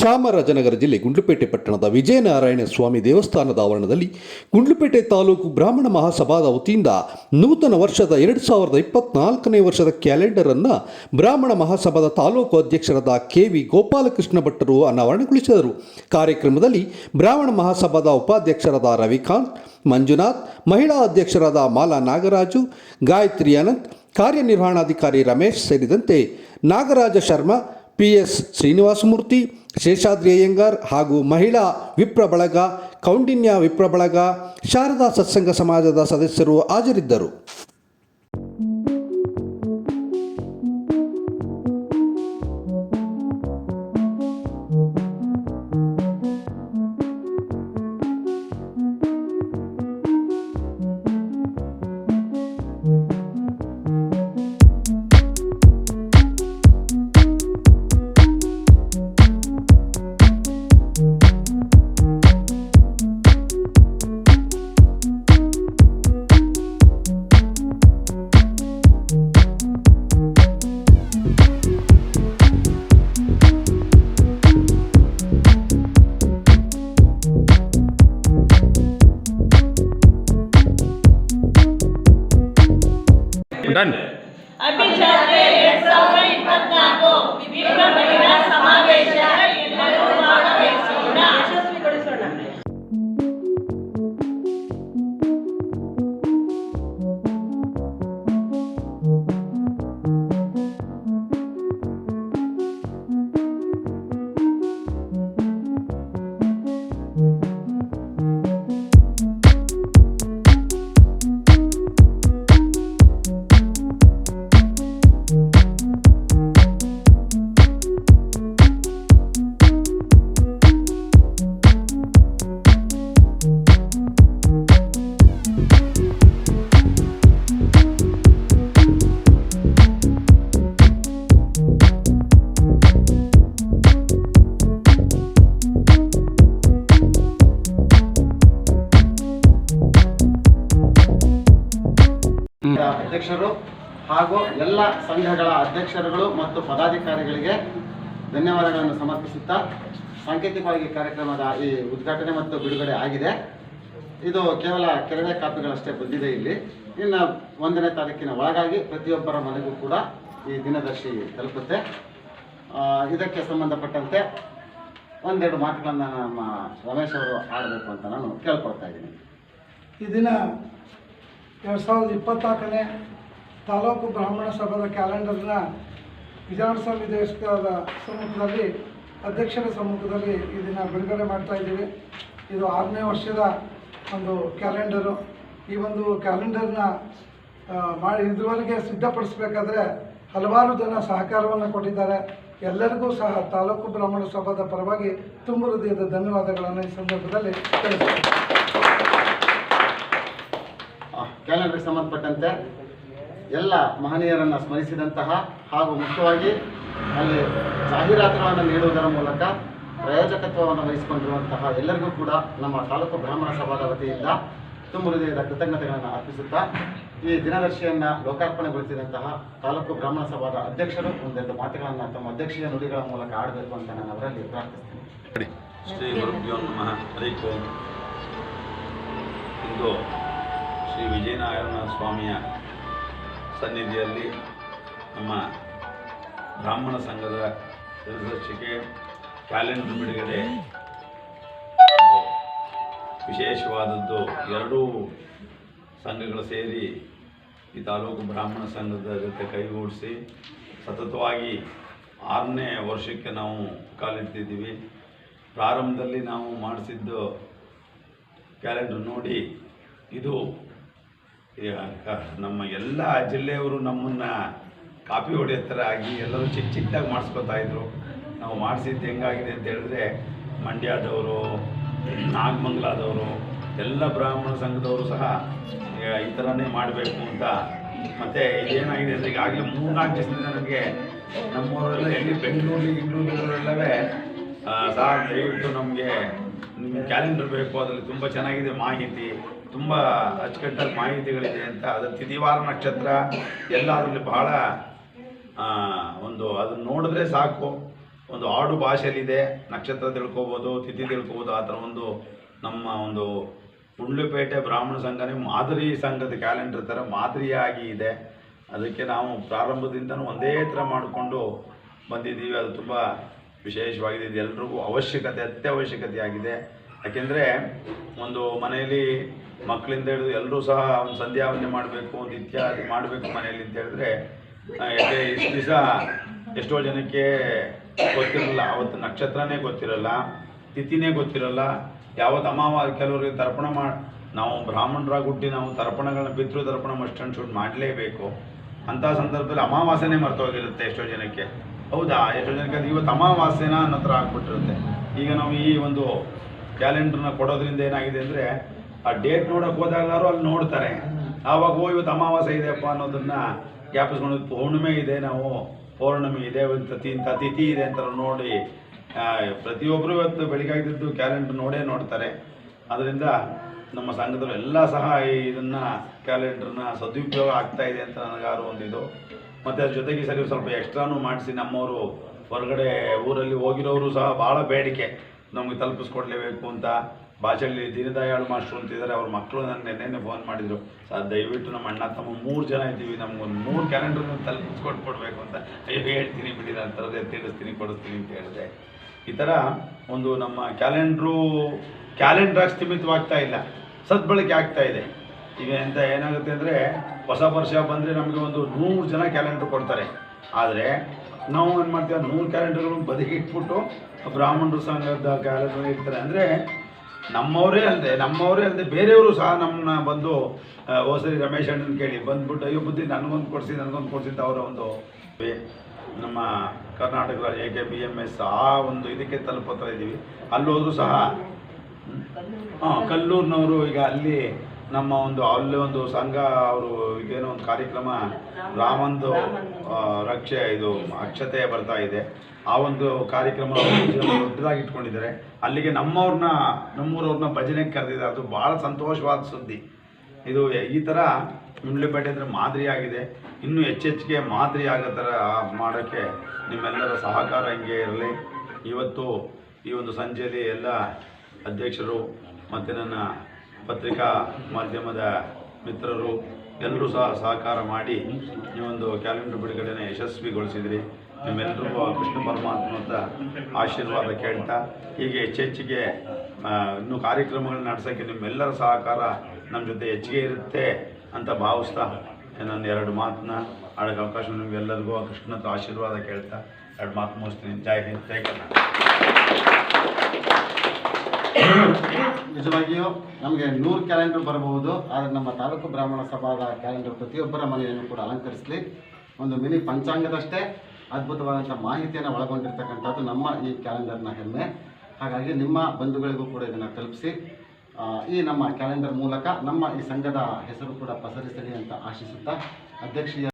ಚಾಮರಾಜನಗರ ಜಿಲ್ಲೆ ಗುಂಡ್ಲುಪೇಟೆ ಪಟ್ಟಣದ ವಿಜಯನಾರಾಯಣ ಸ್ವಾಮಿ ದೇವಸ್ಥಾನದ ಆವರಣದಲ್ಲಿ ಗುಂಡ್ಲುಪೇಟೆ ತಾಲೂಕು ಬ್ರಾಹ್ಮಣ ಮಹಾಸಭಾದ ವತಿಯಿಂದ ನೂತನ ವರ್ಷದ ಎರಡು ಸಾವಿರದ ಇಪ್ಪತ್ನಾಲ್ಕನೇ ವರ್ಷದ ಕ್ಯಾಲೆಂಡರ್ ಅನ್ನು ಬ್ರಾಹ್ಮಣ ಮಹಾಸಭಾದ ತಾಲೂಕು ಅಧ್ಯಕ್ಷರಾದ ಕೆ ವಿ ಗೋಪಾಲಕೃಷ್ಣ ಭಟ್ಟರು ಅನಾವರಣಗೊಳಿಸಿದರು. ಕಾರ್ಯಕ್ರಮದಲ್ಲಿ ಬ್ರಾಹ್ಮಣ ಮಹಾಸಭಾದ ಉಪಾಧ್ಯಕ್ಷರಾದ ರವಿಕಾಂತ್, ಮಂಜುನಾಥ್, ಮಹಿಳಾ ಅಧ್ಯಕ್ಷರಾದ ಮಾಲಾ ನಾಗರಾಜು, ಗಾಯತ್ರಿ ಅನಂತ್, ಕಾರ್ಯನಿರ್ವಹಣಾಧಿಕಾರಿ ರಮೇಶ್ ಸೇರಿದಂತೆ ನಾಗರಾಜ ಶರ್ಮಾ, ಪಿ ಎಸ್ ಶ್ರೀನಿವಾಸಮೂರ್ತಿ ಶೇಷಾದ್ರಿ ಅಯ್ಯಂಗಾರ್ ಹಾಗೂ ಮಹಿಳಾ ವಿಪ್ರ ಬಳಗ ಕೌಂಡಿನ್ಯ ವಿಪ್ರ ಬಳಗ ಶಾರದಾ ಸತ್ಸಂಗ ಸಮಾಜದ ಸದಸ್ಯರು ಹಾಜರಿದ್ದರು. run. ಅಧ್ಯಕ್ಷರು ಹಾಗೂ ಎಲ್ಲ ಸಂಘಗಳ ಅಧ್ಯಕ್ಷರುಗಳು ಮತ್ತು ಪದಾಧಿಕಾರಿಗಳಿಗೆ ಧನ್ಯವಾದಗಳನ್ನು ಸಮರ್ಪಿಸುತ್ತಾ ಸಾಂಕೇತಿಕವಾಗಿ ಕಾರ್ಯಕ್ರಮದ ಈ ಉದ್ಘಾಟನೆ ಮತ್ತು ಬಿಡುಗಡೆ ಆಗಿದೆ. ಇದು ಕೇವಲ ಕೆಲವೇ ಕಾಪಿಗಳಷ್ಟೇ ಬಂದಿದೆ ಇಲ್ಲಿ. ಇನ್ನು ಒಂದನೇ ತಾರೀಕಿನ ಒಳಗಾಗಿ ಪ್ರತಿಯೊಬ್ಬರ ಮನೆಗೂ ಕೂಡ ಈ ದಿನದರ್ಶಿ ತಲುಪುತ್ತೆ. ಇದಕ್ಕೆ ಸಂಬಂಧಪಟ್ಟಂತೆ ಒಂದೆರಡು ಮಾತುಗಳನ್ನು ನಮ್ಮ ರಮೇಶ್ ಅವರು ಆಡಬೇಕು ಅಂತ ನಾನು ಕೇಳ್ಕೊಳ್ತಾ ಇದ್ದೀನಿ. ಈ ದಿನ ಎರಡು ಸಾವಿರದ ಇಪ್ಪತ್ನಾಲ್ಕನೇ ತಾಲೂಕು ಬ್ರಾಹ್ಮಣ ಸಭಾದ ಕ್ಯಾಲೆಂಡರ್ನ ವಿಧಾನಸಭೆ ದೇಶದ ಸಮ್ಮುಖದಲ್ಲಿ, ಅಧ್ಯಕ್ಷರ ಸಮ್ಮುಖದಲ್ಲಿ ಇದನ್ನು ದಿನ ಬಿಡುಗಡೆ ಮಾಡ್ತಾ ಇದ್ದೀವಿ. ಇದು ಆರನೇ ವರ್ಷದ ಒಂದು ಕ್ಯಾಲೆಂಡರು. ಈ ಒಂದು ಕ್ಯಾಲೆಂಡರ್ನ ಮಾಡಿ ಇದುವರೆಗೆ ಸಿದ್ಧಪಡಿಸಬೇಕಾದ್ರೆ ಹಲವಾರು ಜನ ಸಹಕಾರವನ್ನು ಕೊಟ್ಟಿದ್ದಾರೆ. ಎಲ್ಲರಿಗೂ ಸಹ ತಾಲೂಕು ಬ್ರಾಹ್ಮಣ ಸಭಾದ ಪರವಾಗಿ ತುಂಬ ಹೃದಯದ ಧನ್ಯವಾದಗಳನ್ನು ಈ ಸಂದರ್ಭದಲ್ಲಿ ತಿಳಿಸ್ತೇನೆ. ಕ್ಯಾಲೆಂಡರ್ಗೆ ಸಂಬಂಧಪಟ್ಟಂತೆ ಎಲ್ಲ ಮಹನೀಯರನ್ನು ಸ್ಮರಿಸಿದಂತಹ ಹಾಗೂ ಮುಖ್ಯವಾಗಿ ಅಲ್ಲಿ ಜಾಹೀರಾತುಗಳನ್ನು ನೀಡುವುದರ ಮೂಲಕ ಪ್ರಯೋಜಕತ್ವವನ್ನು ವಹಿಸಿಕೊಂಡಿರುವಂತಹ ಎಲ್ಲರಿಗೂ ಕೂಡ ನಮ್ಮ ತಾಲೂಕು ಬ್ರಾಹ್ಮಣ ಸಭಾದ ವತಿಯಿಂದ ತುಂಬ ಹೃದಯದ ಕೃತಜ್ಞತೆಗಳನ್ನು ಅರ್ಪಿಸುತ್ತಾ ಈ ದಿನದರ್ಶಿಯನ್ನು ಲೋಕಾರ್ಪಣೆಗೊಳಿಸಿದಂತಹ ತಾಲೂಕು ಬ್ರಾಹ್ಮಣ ಸಭಾದ ಅಧ್ಯಕ್ಷರು ಒಂದೆರಡು ಮಾತುಗಳನ್ನು ತಮ್ಮ ಅಧ್ಯಕ್ಷೀಯ ನುಡಿಗಳ ಮೂಲಕ ಆಡಬೇಕು ಅಂತ ನಾನು ಅವರಲ್ಲಿ ಪ್ರಾರ್ಥಿಸ್ತೇನೆ. ಶ್ರೀ ಇಂದು ಶ್ರೀ ವಿಜಯನಾರಾಯಣ ಸ್ವಾಮಿಯ ಸನ್ನಿಧಿಯಲ್ಲಿ ನಮ್ಮ ಬ್ರಾಹ್ಮಣ ಸಂಘದ ಸದಸ್ಯಕ್ಕೆ ಕ್ಯಾಲೆಂಡರ್ ಬಿಡುಗಡೆ ವಿಶೇಷವಾದದ್ದು ಎರಡೂ ಸಂಘಗಳು ಸೇರಿ ಈ ತಾಲೂಕು ಬ್ರಾಹ್ಮಣ ಸಂಘದ ಜೊತೆ ಕೈಗೂಡಿಸಿ ಸತತವಾಗಿ ಆರನೇ ವರ್ಷಕ್ಕೆ ನಾವು ಕಾಲಿಡ್ತಿದ್ದೀವಿ ಪ್ರಾರಂಭದಲ್ಲಿ ನಾವು ಮಾಡಿಸಿದ್ದು ಕ್ಯಾಲೆಂಡರ್ ನೋಡಿ ಇದು ನಮ್ಮ ಎಲ್ಲ ಜಿಲ್ಲೆಯವರು ನಮ್ಮನ್ನು ಕಾಪಿ ಹೊಡೆಯೋ ಥರ ಆಗಿ ಎಲ್ಲರೂ ಚಿಕ್ಕ ಚಿಕ್ಕದಾಗಿ ಮಾಡಿಸ್ಕೊತಾ ಇದ್ರು. ನಾವು ಮಾಡಿಸಿದ್ದು ಹೆಂಗಾಗಿದೆ ಅಂತ ಹೇಳಿದ್ರೆ ಮಂಡ್ಯದವರು, ನಾಗಮಂಗಲದವರು, ಎಲ್ಲ ಬ್ರಾಹ್ಮಣ ಸಂಘದವರು ಸಹ ಈ- ಥರನೇ ಮಾಡಬೇಕು ಅಂತ. ಮತ್ತು ಇದೇನಾಗಿದೆ ಅಂದರೆ ಈಗಾಗಲೇ ಮೂರ್ನಾಲ್ಕು ದಿವಸದಿಂದ ನನಗೆ ನಮ್ಮವರೆಲ್ಲ ಎಲ್ಲಿ ಬೆಂಗಳೂರು ಎಲ್ಲವೇ ಸಹ ದಯವಿಟ್ಟು ನಮಗೆ ನಿಮಗೆ ಕ್ಯಾಲೆಂಡರ್ ಬೇಕು. ಅದರಲ್ಲಿ ತುಂಬ ಚೆನ್ನಾಗಿದೆ ಮಾಹಿತಿ. ತುಂಬ ಅಚ್ಚುಕಟ್ಟಾಗಿ ಮಾಹಿತಿಗಳಿದೆ ಅಂತ. ಅದರ ತಿದಿವಾರ ನಕ್ಷತ್ರ ಎಲ್ಲ ಅದರಲ್ಲಿ ಬಹಳ ಒಂದು ಅದನ್ನು ನೋಡಿದ್ರೆ ಸಾಕು. ಒಂದು ಆಡು ಭಾಷೆಯಲ್ಲಿದೆ. ನಕ್ಷತ್ರ ತಿಳ್ಕೊಬೋದು, ತಿಥಿ ತಿಳ್ಕೊಬೋದು. ಆ ಥರ ಒಂದು ನಮ್ಮ ಒಂದು ಗುಂಡ್ಲುಪೇಟೆ ಬ್ರಾಹ್ಮಣ ಸಂಘನೇ ಮಾದರಿ ಸಂಘದ ಕ್ಯಾಲೆಂಡರ್ ಥರ ಮಾದರಿಯಾಗಿ ಇದೆ. ಅದಕ್ಕೆ ನಾವು ಪ್ರಾರಂಭದಿಂದನೂ ಒಂದೇ ಥರ ಮಾಡಿಕೊಂಡು ಬಂದಿದ್ದೀವಿ. ಅದು ತುಂಬ ವಿಶೇಷವಾಗಿದೆ. ಇದು ಎಲ್ರಿಗೂ ಅವಶ್ಯಕತೆ ಅತ್ಯವಶ್ಯಕತೆ ಆಗಿದೆ ಯಾಕೆಂದರೆ ಒಂದು ಮನೆಯಲ್ಲಿ ಮಕ್ಕಳಿಂದ ಹಿಡಿದು ಎಲ್ಲರೂ ಸಹ ಒಂದು ಸಂಧ್ಯಾವಂದನೆ ಮಾಡಬೇಕು, ಒಂದು ಇತ್ಯಾದಿ ಮಾಡಬೇಕು ಮನೆಯಲ್ಲಿ ಅಂತ ಹೇಳಿದ್ರೆ ಯಾಕೆ ಇಷ್ಟು ದಿವಸ ಎಷ್ಟೋ ಜನಕ್ಕೆ ಗೊತ್ತಿರಲ್ಲ. ಅವತ್ತು ನಕ್ಷತ್ರನೇ ಗೊತ್ತಿರಲ್ಲ, ತಿಥಿನೇ ಗೊತ್ತಿರಲ್ಲ. ಯಾವತ್ತು ಅಮಾವ ಕೆಲವರಿಗೆ ತರ್ಪಣ ಮಾಡಿ ನಾವು ಬ್ರಾಹ್ಮಣರಾಗಿ ಹುಟ್ಟಿ ನಾವು ತರ್ಪಣಗಳನ್ನ ಪಿತೃ ತರ್ಪಣ ಮಸ್ಟ್ ಶೂಟ್ ಮಾಡಲೇಬೇಕು. ಅಂಥ ಸಂದರ್ಭದಲ್ಲಿ ಅಮಾವಾಸ್ಯನೇ ಮರ್ತೋಗಿರುತ್ತೆ ಎಷ್ಟೋ ಜನಕ್ಕೆ. ಹೌದಾ? ಎಷ್ಟೋ ಜನಕ್ಕೆ ಇವತ್ತು ಅಮಾವಾಸ್ಯೆನ ಅನ್ನೋ ಥರ ಆಗ್ಬಿಟ್ಟಿರುತ್ತೆ. ಈಗ ನಾವು ಈ ಒಂದು ಕ್ಯಾಲೆಂಡ್ರನ್ನ ಕೊಡೋದ್ರಿಂದ ಏನಾಗಿದೆ ಅಂದರೆ ಆ ಡೇಟ್ ನೋಡೋಕೆ ಹೋದಾಗಲಾರು ಅಲ್ಲಿ ನೋಡ್ತಾರೆ. ಆವಾಗ, ಓ, ಇವತ್ತು ಅಮಾವಾಸ್ಯೆ ಇದೆಯಪ್ಪ ಅನ್ನೋದನ್ನ ಜ್ಞಾಪಿಸ್ಕೊಂಡು ಪೌರ್ಣಿಮೆ ಇದೆ ನಾವು, ಪೌರ್ಣಮಿ ಇದೆ ಅಂತ ಇಂಥ ತಿಥಿ ಇದೆ ಅಂತ ನೋಡಿ ಪ್ರತಿಯೊಬ್ಬರೂ ಇವತ್ತು ಬೆಳಿಗ್ಗೆದ್ದು ಕ್ಯಾಲೆಂಡರ್ ನೋಡೇ ನೋಡ್ತಾರೆ. ಅದರಿಂದ ನಮ್ಮ ಸಂಘದವರು ಎಲ್ಲ ಸಹ ಇದನ್ನ ಕ್ಯಾಲೆಂಡ್ರನ್ನ ಸದುಪಯೋಗ ಆಗ್ತಾ ಇದೆ ಅಂತ ನನಗಾರು ಒಂದು ಇದು ಮತ್ತು ಅದ್ರ ಜೊತೆಗೆ ಸರಿ ಸ್ವಲ್ಪ ಎಕ್ಸ್ಟ್ರಾನು ಮಾಡಿಸಿ ನಮ್ಮವರು ಹೊರಗಡೆ ಊರಲ್ಲಿ ಹೋಗಿರೋರು ಸಹ ಭಾಳ ಬೇಡಿಕೆ. ನಮಗೆ ತಲುಪಿಸ್ಕೊಡ್ಲೇಬೇಕು ಅಂತ ಭಾಷೆಯಲ್ಲಿ ದೀನದಯಾಳ್ ಮಾಸ್ಟ್ರು ಅಂತಿದ್ದಾರೆ ಅವ್ರ ಮಕ್ಕಳು ನನ್ನ ನಿನ್ನೆ ಫೋನ್ ಮಾಡಿದರು. ಸರ್ ದಯವಿಟ್ಟು ನಮ್ಮ ಅಣ್ಣ ತಮ್ಮ ಮೂರು ಜನ ಇದ್ದೀವಿ ನಮ್ಗೊಂದು ಮೂರು ಕ್ಯಾಲೆಂಡರ್ ತಲುಪಿಸ್ಕೊಟ್ಕೊಡ್ಬೇಕು ಅಂತ ಅಯ್ಯೋ ಹೇಳ್ತೀನಿ ಬಿಡಿ, ನಾನು ತರದೇ ತಿಳಿಸ್ತೀನಿ, ಕೊಡಿಸ್ತೀನಿ ಅಂತ ಹೇಳಿದೆ. ಈ ಥರ ಒಂದು ನಮ್ಮ ಕ್ಯಾಲೆಂಡ್ರು ಕ್ಯಾಲೆಂಡ್ರಾಗಿ ಸ್ಥಿಮಿತವಾಗ್ತಾ ಇಲ್ಲ, ಸದ್ಬಳಕೆ ಆಗ್ತಾ ಇದೆ. ಈಗ ಎಂತ ಏನಾಗುತ್ತೆ ಅಂದರೆ ಹೊಸ ವರ್ಷ ಬಂದರೆ ನಮಗೆ ಒಂದು ನೂರು ಜನ ಕ್ಯಾಲೆಂಡರ್ ಕೊಡ್ತಾರೆ. ಆದರೆ ನಾವು ಏನು ಮಾಡ್ತೀವಿ, ನೂರು ಬದಿಗೆ ಬದಿಗಿಟ್ಬಿಟ್ಟು ಬ್ರಾಹ್ಮಣರು ಸಂಘದ ಕ್ಯಾಲೆಂಡರ್ ಇರ್ತಾರೆ ಅಂದರೆ ನಮ್ಮವರೇ ಅಲ್ಲದೆ ನಮ್ಮವರೇ ಅಲ್ಲದೆ ಬೇರೆಯವರು ಸಹ ನಮ್ಮನ್ನ ಬಂದು ಓಸರಿ ರಮೇಶ್ ಅಣ್ಣನ ಕೇಳಿ, ಬಂದ್ಬಿಟ್ಟು, ಅಯ್ಯೋ ಬುದ್ಧಿ ನನಗೊಂದು ಕೊಡಿಸಿ ನನಗೊಂದು ಕೊಡಿಸಿ ಅಂತ ಅವರ ಒಂದು ನಮ್ಮ Karnataka A K B M S ಆ ಒಂದು ಇದಕ್ಕೆ ತಲುಪತ್ರ ಇದ್ದೀವಿ. ಅಲ್ಲಿ ಹೋದ್ರು ಸಹ ಹಾಂ, ಕಲ್ಲೂರಿನವರು ಈಗ ಅಲ್ಲಿ ನಮ್ಮ ಒಂದು ಅಲ್ಲಿ ಒಂದು ಸಂಘ ಅವರು ಇದೇನೋ ಒಂದು ಕಾರ್ಯಕ್ರಮ ರಾಮಂದು ರಕ್ಷೆ ಇದು ಅಕ್ಷತೆ ಬರ್ತಾ ಇದೆ. ಆ ಒಂದು ಕಾರ್ಯಕ್ರಮ ದೊಡ್ಡದಾಗಿ ಇಟ್ಕೊಂಡಿದ್ದಾರೆ. ಅಲ್ಲಿಗೆ ನಮ್ಮವ್ರನ್ನ ನಮ್ಮೂರವ್ರನ್ನ ಭಜನೆಗೆ ಕರೆದಿದ್ದಾರೆ. ಅದು ಭಾಳ ಸಂತೋಷವಾದ ಸುದ್ದಿ. ಇದು ಈ ಥರ ಮುಂಡ್ಲಿಪೇಟೆ ಅಂದರೆ ಮಾದರಿಯಾಗಿದೆ ಇನ್ನೂ ಹೆಚ್ಚೆಚ್ಚಿಗೆ ಮಾದರಿ ಆಗೋ ಥರ ಮಾಡೋಕ್ಕೆ ನಿಮ್ಮೆಲ್ಲರ ಸಹಕಾರ ಹಿಂಗೆ ಇರಲಿ. ಇವತ್ತು ಈ ಒಂದು ಸಂಜೆಯಲ್ಲಿ ಎಲ್ಲ ಅಧ್ಯಕ್ಷರು ಮತ್ತು ನನ್ನ ಪತ್ರಿಕಾ ಮಾಧ್ಯಮದ ಮಿತ್ರರು ಎಲ್ಲರೂ ಸಹ ಸಹಕಾರ ಮಾಡಿ ಈ ಒಂದು ಕ್ಯಾಲೆಂಡರ್ ಬಿಡುಗಡೆಯನ್ನು ಯಶಸ್ವಿಗೊಳಿಸಿದ್ರಿ. ನಿಮ್ಮೆಲ್ಲರಿಗೂ ಆ ಕೃಷ್ಣ ಪರಮಾತ್ಮದ ಆಶೀರ್ವಾದ ಕೇಳ್ತಾ, ಹೀಗೆ ಹೆಚ್ಚೆಚ್ಚಿಗೆ ಇನ್ನೂ ಕಾರ್ಯಕ್ರಮಗಳನ್ನ ನಡೆಸೋಕ್ಕೆ ನಿಮ್ಮೆಲ್ಲರ ಸಹಕಾರ ನಮ್ಮ ಜೊತೆ ಹೆಚ್ಚಿಗೆ ಇರುತ್ತೆ ಅಂತ ಭಾವಿಸ್ತಾ ನನ್ನ ಎರಡು ಮಾತನ್ನ ಆಡೋಕ್ಕೆ ಅವಕಾಶ ನಿಮಗೆಲ್ಲರಿಗೂ ಆ ಕೃಷ್ಣ ಹತ್ರ ಆಶೀರ್ವಾದ ಕೇಳ್ತಾ, ಎರಡು ಮಾತು ಮುಗಿಸ್ತೀನಿ. ಜೈ ಹಿಂದ್, ಜೈ ಕರ್ನಾಟಕ. ನಿಜವಾಗಿಯೂ ನಮಗೆ ನೂರು ಕ್ಯಾಲೆಂಡರ್ ಬರಬಹುದು, ಆದರೆ ನಮ್ಮ ತಾಲೂಕು ಬ್ರಾಹ್ಮಣ ಸಭಾದ ಕ್ಯಾಲೆಂಡರ್ ಪ್ರತಿಯೊಬ್ಬರ ಮನೆಯನ್ನು ಕೂಡ ಅಲಂಕರಿಸಲಿ. ಒಂದು ಮಿನಿ ಪಂಚಾಂಗದಷ್ಟೇ ಅದ್ಭುತವಾದಂಥ ಮಾಹಿತಿಯನ್ನು ಒಳಗೊಂಡಿರ್ತಕ್ಕಂಥದ್ದು ನಮ್ಮ ಈ ಕ್ಯಾಲೆಂಡರ್ನ ಹೆಮ್ಮೆ. ಹಾಗಾಗಿ ನಿಮ್ಮ ಬಂಧುಗಳಿಗೂ ಕೂಡ ಇದನ್ನು ತಲುಪಿಸಿ. ಈ ನಮ್ಮ ಕ್ಯಾಲೆಂಡರ್ ಮೂಲಕ ನಮ್ಮ ಈ ಸಂಘದ ಹೆಸರು ಕೂಡ ಪಸರಿಸಲಿ ಅಂತ ಆಶಿಸುತ್ತಾ, ಅಧ್ಯಕ್ಷೀಯ